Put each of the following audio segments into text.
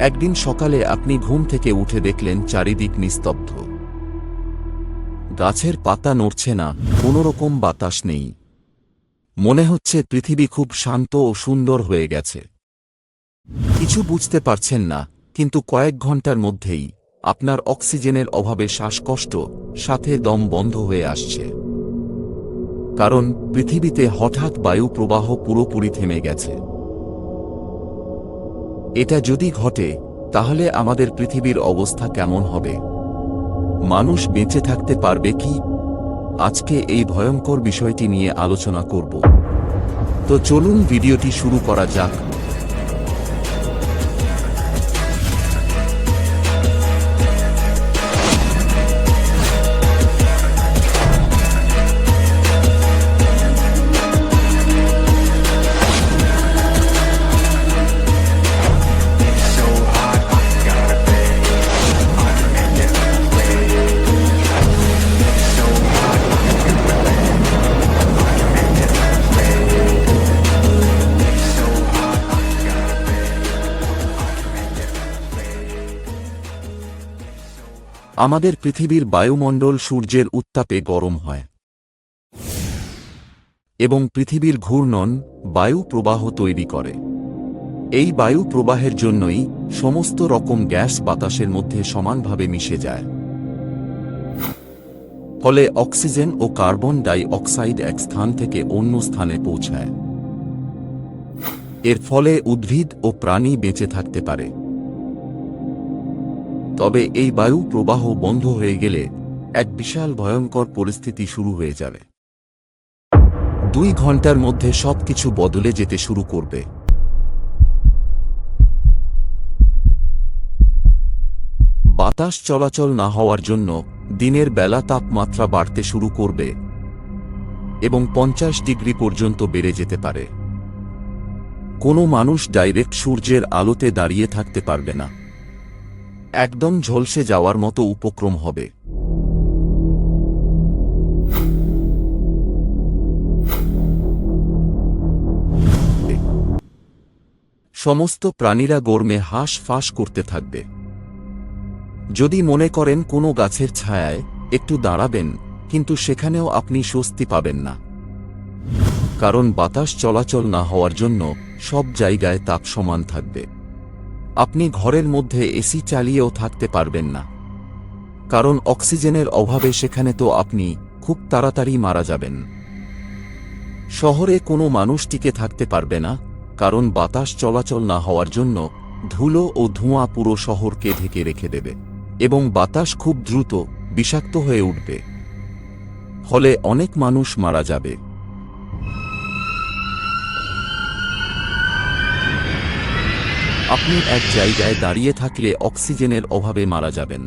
একদিন সকালে আপনি ঘুম থেকে উঠে দেখলেন চারিদিক নিস্তব্ধ। গাছের পাতা নড়ছে না, কোনোরকম বাতাস নেই। মনে হচ্ছে পৃথিবী খুব শান্ত ও সুন্দর হয়ে গেছে। কিছু বুঝতে পারছেন না, কিন্তু কয়েক ঘণ্টার মধ্যেই আপনার অক্সিজেনের অভাবে শ্বাসকষ্ট, সাথে দম বন্ধ হয়ে আসছে। কারণ পৃথিবীতে হঠাৎ বায়ু প্রবাহ পুরোপুরি থেমে গেছে। এটা যদি ঘটে, তাহলে আমাদের পৃথিবীর অবস্থা কেমন হবে? মানুষ বেঁচে থাকতে পারবে কি? আজকে এই ভয়ঙ্কর বিষয়টি নিয়ে আলোচনা করব। তো চলুন ভিডিওটি শুরু করা যাক। আমাদের পৃথিবীর বায়ুমণ্ডল সূর্যের উত্তাপে গরম হয়। এবং পৃথিবীর ঘূর্ণন বায়ু প্রবাহ তৈরি করে। এই বায়ু প্রবাহের জন্যই সমস্ত রকম গ্যাস বাতাসের মধ্যে সমানভাবে মিশে যায়। ফলে অক্সিজেন ও কার্বন ডাই অক্সাইড এক স্থান থেকে অন্য স্থানে পৌঁছায়। এর ফলে উদ্ভিদ ও প্রাণী বেঁচে থাকতে পারে। তবে এই বায়ু প্রবাহ বন্ধ হয়ে গেলে এক বিশাল ভয়ঙ্কর পরিস্থিতি শুরু হয়ে যাবে। দুই ঘণ্টার মধ্যে সবকিছু বদলে যেতে শুরু করবে। বাতাস চলাচল না হওয়ার জন্য দিনের বেলা তাপমাত্রা বাড়তে শুরু করবে এবং পঞ্চাশ ডিগ্রি পর্যন্ত বেড়ে যেতে পারে। কোনো মানুষ ডাইরেক্ট সূর্যের আলোতে দাঁড়িয়ে থাকতে পারবে না। একদম ঝলসে যাওয়ার মতো উপক্রম হবে। সমস্ত প্রাণীরা গরমে হাঁস ফাঁস করতে থাকবে। যদি মনে করেন কোনো গাছের ছায়ায় একটু দাঁড়াবেন, কিন্তু সেখানেও আপনি স্বস্তি পাবেন না। কারণ বাতাস চলাচল না হওয়ার জন্য সব জায়গায় তাপ সমান থাকবে। আপনি ঘরের মধ্যে এসি চালিয়েও থাকতে পারবেন না। কারণ অক্সিজেনের অভাবে সেখানে তো আপনি খুব তাড়াতাড়ি মারা যাবেন। শহরে কোনো মানুষ টিকে থাকতে পারবে না, কারণ বাতাস চলাচল না হওয়ার জন্য ধুলো ও ধোঁয়া পুরো শহরকে ঢেকে রেখে দেবে এবং বাতাস খুব দ্রুত বিষাক্ত হয়ে উঠবে। ফলে অনেক মানুষ মারা যাবে। আপনি এক জায়গায় দাঁড়িয়ে থাকলে অক্সিজেনের অভাবে মারা যাবেন।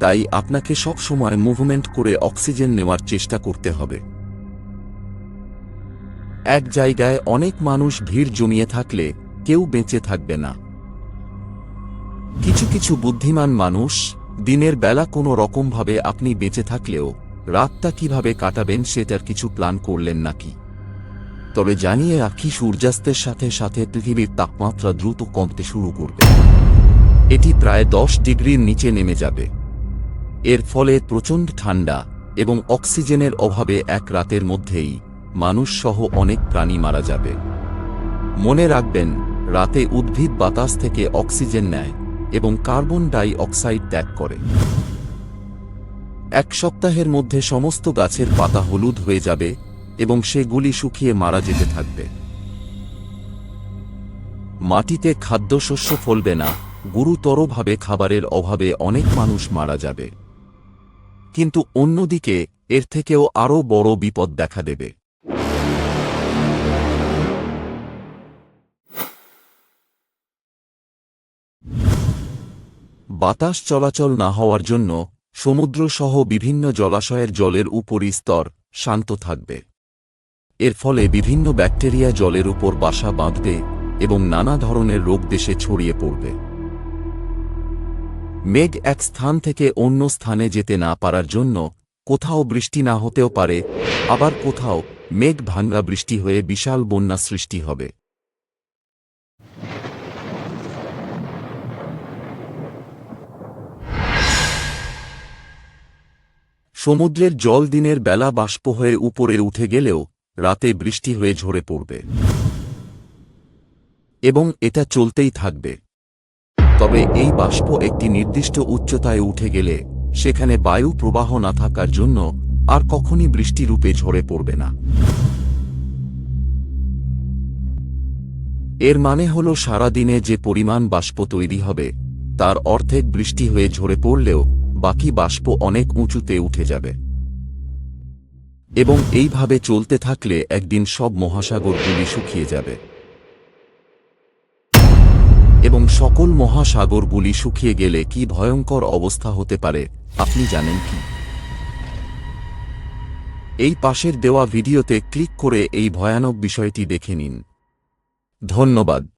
তাই আপনাকে সব সময় মুভমেন্ট করে অক্সিজেন নেওয়ার চেষ্টা করতে হবে। এক জায়গায় অনেক মানুষ ভিড় জমিয়ে থাকলে কেউ বেঁচে থাকবে না। কিছু কিছু বুদ্ধিমান মানুষ, দিনের বেলা কোনো রকমভাবে আপনি বেঁচে থাকলেও রাতটা কীভাবে কাটাবেন সেটার কিছু প্ল্যান করলেন নাকি? তবে জানিয়ে রাখি, সূর্যাস্তের সাথে সাথে পৃথিবীর তাপমাত্রা দ্রুত কমতে শুরু করবে। এটি প্রায় দশ ডিগ্রির নিচে নেমে যাবে। এর ফলে প্রচণ্ড ঠান্ডা এবং অক্সিজেনের অভাবে এক রাতের মধ্যেই মানুষ সহ অনেক প্রাণী মারা যাবে। মনে রাখবেন, রাতে উদ্ভিদ বাতাস থেকে অক্সিজেন নেয় এবং কার্বন ডাই অক্সাইড ত্যাগ করে। এক সপ্তাহের মধ্যে সমস্ত গাছের পাতা হলুদ হয়ে যাবে এবং সেগুলি শুকিয়ে মারা যেতে থাকবে। মাটিতে খাদ্যশস্য ফলবে না, গুরুতরভাবে খাবারের অভাবে অনেক মানুষ মারা যাবে। কিন্তু অন্যদিকে, এর থেকেও আরও বড় বিপদ দেখা দেবে। বাতাস চলাচল না হওয়ার জন্য সমুদ্রসহ বিভিন্ন জলাশয়ের জলের উপরই স্তর শান্ত থাকবে। এর ফলে বিভিন্ন ব্যাকটেরিয়া জলের উপর বাসা বাঁধবে এবং নানা ধরনের রোগ দেশে ছড়িয়ে পড়বে। মেঘ এক স্থান থেকে অন্য স্থানে যেতে না পারার জন্য কোথাও বৃষ্টি না হতেও পারে, আবার কোথাও মেঘ ভাঙ্গা বৃষ্টি হয়ে বিশাল বন্যা সৃষ্টি হবে। সমুদ্রের জল দিনের বেলা বাষ্প হয়ে উপরে উঠে গেলেও রাতে বৃষ্টি হয়ে ঝরে পড়বে। এবং এটা চলতেই থাকবে। তবে এই বাষ্প একটি নির্দিষ্ট উচ্চতায় উঠে গেলে সেখানে বায়ু প্রবাহ না থাকার জন্য আর কখনই বৃষ্টিরূপে ঝরে পড়বে না। এর মানে হল সারাদিনে যে পরিমাণ বাষ্প তৈরি হবে, তার অর্ধেক বৃষ্টি হয়ে ঝরে পড়লেও বাকি বাষ্প অনেক উঁচুতে উঠে যাবে। এবং এইভাবে চলতে থাকলে একদিন সব মহাসাগরগুলি শুকিয়ে যাবে। এবং সকল মহাসাগরগুলি শুকিয়ে গেলে কি ভয়ঙ্কর অবস্থা হতে পারে, আপনি জানেন কি? এই পাশের দেওয়া ভিডিওতে ক্লিক করে এই ভয়ানক বিষয়টি দেখে নিন। ধন্যবাদ।